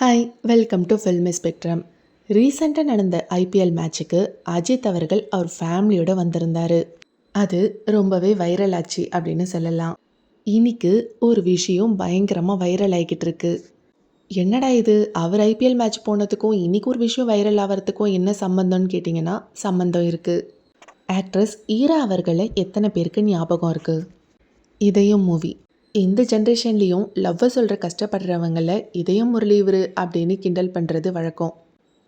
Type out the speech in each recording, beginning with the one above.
Hi welcome to filmy spectrum ரீசெண்டாக நடந்த IPL மேட்ச்சுக்கு அஜித் அவர்கள் அவர் ஃபேமிலியோடு வந்திருந்தார். அது ரொம்பவே வைரல் ஆச்சு அப்படின்னு சொல்லலாம். இன்னைக்கு ஒரு விஷயம் பயங்கரமாக வைரல் ஆகிக்கிட்டு இருக்கு. என்னடா இது? அவர் ஐபிஎல் மேட்ச் போனதுக்கும் இன்னைக்கு ஒரு விஷயம் வைரல் ஆகிறதுக்கும் என்ன சம்மந்தம்னு கேட்டிங்கன்னா சம்மந்தம் இருக்குது ஆக்ட்ரஸ் ஈரா அவர்களை எத்தனை பேருக்கு ஞாபகம் இருக்குது இதயம் மூவி. இந்த ஜென்ரேஷன்லேயும் லவ்வை சொல்கிற கஷ்டப்படுறவங்கள இதயம் முரளி அப்படின்னு கிண்டல் பண்ணுறது வழக்கம்.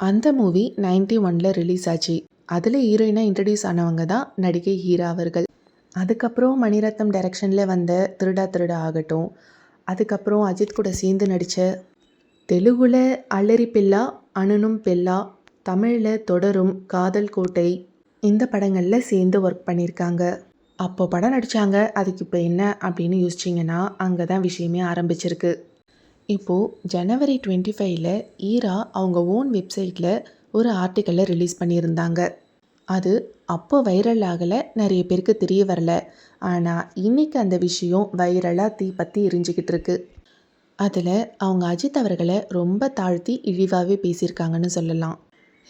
அந்த மூவி நைன்டி ஒனில் ரிலீஸ் ஆச்சு. அதில் ஹீரோயினாக இன்ட்ரடியூஸ் ஆனவங்க தான் நடிகை ஹீரா அவர்கள். அதுக்கப்புறம் மணிரத்னம் டைரக்ஷனில் வந்த திருடா திருடா ஆகட்டும். அதுக்கப்புறம் அஜித் கூட சேர்ந்து நடித்த தெலுங்குல அலரி பில்லா அனுனும் பில்லா தமிழில் தொடரும் காதல் கோட்டை இந்த படங்களில் சேர்ந்து ஒர்க் பண்ணியிருக்காங்க அப்போ படம் நடித்தாங்க அதுக்கு இப்போ என்ன அப்படின்னு யோசிச்சிங்கன்னா அங்கே தான் விஷயமே ஆரம்பிச்சிருக்கு. இப்போது ஜனவரி டுவெண்ட்டி ஃபைவ்ல ஈரா அவங்க ஓன் வெப்சைட்டில் ஒரு ஆர்டிக்கலை ரிலீஸ் பண்ணியிருந்தாங்க. அது அப்போ வைரல் ஆகலை நிறைய பேருக்கு தெரிய வரல. ஆனால் இன்னைக்கு அந்த விஷயம் வைரலாக தீ பற்றி எரிஞ்சுக்கிட்டு இருக்கு. அதில் அவங்க அஜித் அவர்களை ரொம்ப தாழ்த்தி இழிவாகவே பேசியிருக்காங்கன்னு சொல்லலாம்.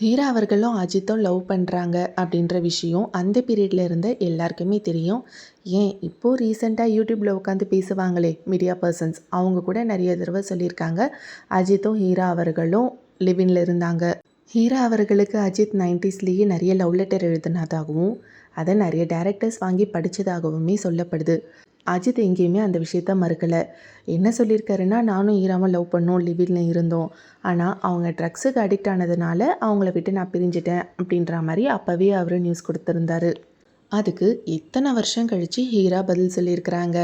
ஹீரா அவர்களும் அஜித்தும் லவ் பண்ணுறாங்க அப்படின்ற விஷயம் அந்த பீரியடில் இருந்த எல்லாருக்குமே தெரியும். ஏன்? இப்போது ரீசெண்டாக யூடியூப்பில் உட்காந்து பேசுவாங்களே மீடியா பர்சன்ஸ். அவங்க கூட நிறைய தடவை சொல்லியிருக்காங்க. அஜித்தும் ஹீரா அவர்களும் லிவின்ல இருந்தாங்க. ஹீரா அவர்களுக்கு அஜித் நைன்டிஸ்லேயே நிறைய லவ் லெட்டர் எழுதினதாகவும் அதை நிறைய டேரக்டர்ஸ் வாங்கி படித்ததாகவுமே சொல்லப்படுது. அஜித் எங்கேயுமே அந்த விஷயத்த மறுக்கலை. என்ன சொல்லியிருக்காருன்னா நானும் ஈராமல் லவ் பண்ணோம் லிவில்னு இருந்தோம். ஆனால் அவங்க ட்ரக்ஸுக்கு அடிக்ட் ஆனதுனால அவங்கள விட்டு நான் பிரிஞ்சிட்டேன் அப்படின்ற மாதிரி அப்போவே அவர் நியூஸ் கொடுத்துருந்தாரு. அதுக்கு இத்தனை வருஷம் கழித்து ஹீரா பதில் சொல்லியிருக்கிறாங்க.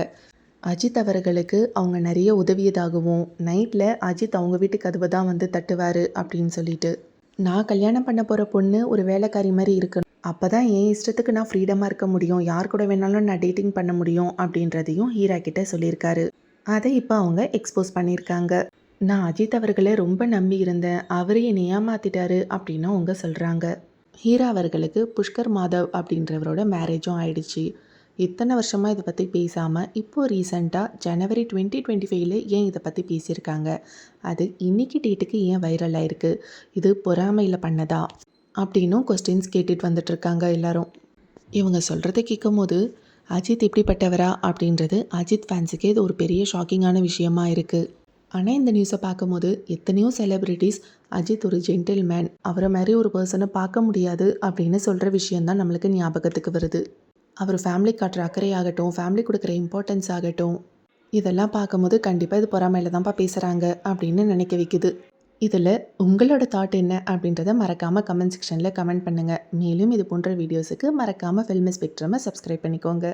அஜித் அவர்களுக்கு அவங்க நிறைய உதவியதாகவும் நைட்டில் அஜித் அவங்க வீட்டு கதவை தான் வந்து தட்டுவார் அப்படின்னு சொல்லிட்டு. நான் கல்யாணம் பண்ண போகிற பொண்ணு ஒரு வேலைக்காரி மாதிரி இருக்கணும். அப்போ தான் என் இஷ்டத்துக்கு நான் ஃப்ரீடமாக இருக்க முடியும். யார் கூட வேணாலும் நான் டேட்டிங் பண்ண முடியும் அப்படின்றதையும் ஹீரா கிட்ட சொல்லியிருக்காரு. அதை இப்போ அவங்க எக்ஸ்போஸ் பண்ணியிருக்காங்க. நான் அஜித் அவர்களை ரொம்ப நம்பி இருந்தேன். அவரே என்னை ஏமாத்திட்டாரு அப்படின்னு அவங்க சொல்கிறாங்க ஹீரா அவர்களுக்கு புஷ்கர் மாதவ் அப்படின்றவரோட மேரேஜும் ஆயிடுச்சு. இத்தனை வருஷமாக இதை பற்றி பேசாமல் இப்போது ரீசண்டாக ஜனவரி டுவெண்ட்டி டுவெண்ட்டி ஃபைவ்ல ஏன் இதை பற்றி பேசியிருக்காங்க? அது இன்னைக்கு டேட்டுக்கு ஏன் வைரல் ஆயிருக்கு? இது பொறாமையில் பண்ணதா? அப்படின்னும் கொஸ்டின்ஸ் கேட்டுட்டு வந்துட்டுருக்காங்க எல்லாரும். இவங்க சொல்கிறத கேட்கும் போது அஜித் இப்படிப்பட்டவரா? அப்படின்றது அஜித் ஃபேன்ஸுக்கே இது ஒரு பெரிய ஷாக்கிங்கான விஷயமா இருக்குது ஆனால் இந்த நியூஸை பார்க்கும்போது எத்தனையோ செலிப்ரிட்டிஸ் அஜித் ஒரு ஜென்டில்மேன் அவரை மாதிரி ஒரு பர்சனை பார்க்க முடியாது அப்படின்னு சொல்கிற விஷயந்தான் நம்மளுக்கு ஞாபகத்துக்கு வருது. அவர் ஃபேமிலி காட்டுற அக்கறை ஆகட்டும் ஃபேமிலி கொடுக்குற இம்பார்ட்டன்ஸ் ஆகட்டும் இதெல்லாம் பார்க்கும்போது கண்டிப்பாக இது பொறாமையில் தான்ப்பா பேசுகிறாங்க அப்படின்னு நினைக்க வைக்குது. இதில் உங்களோட தாட் என்ன அப்படின்றத மறக்காமல் கமெண்ட் செக்ஷனில் கமெண்ட் பண்ணுங்கள் மேலும் இது போன்ற வீடியோஸுக்கு மறக்காமல் ஃபில்மி ஸ்பெக்ட்ரமை சப்ஸ்கிரைப் பண்ணிக்கோங்க.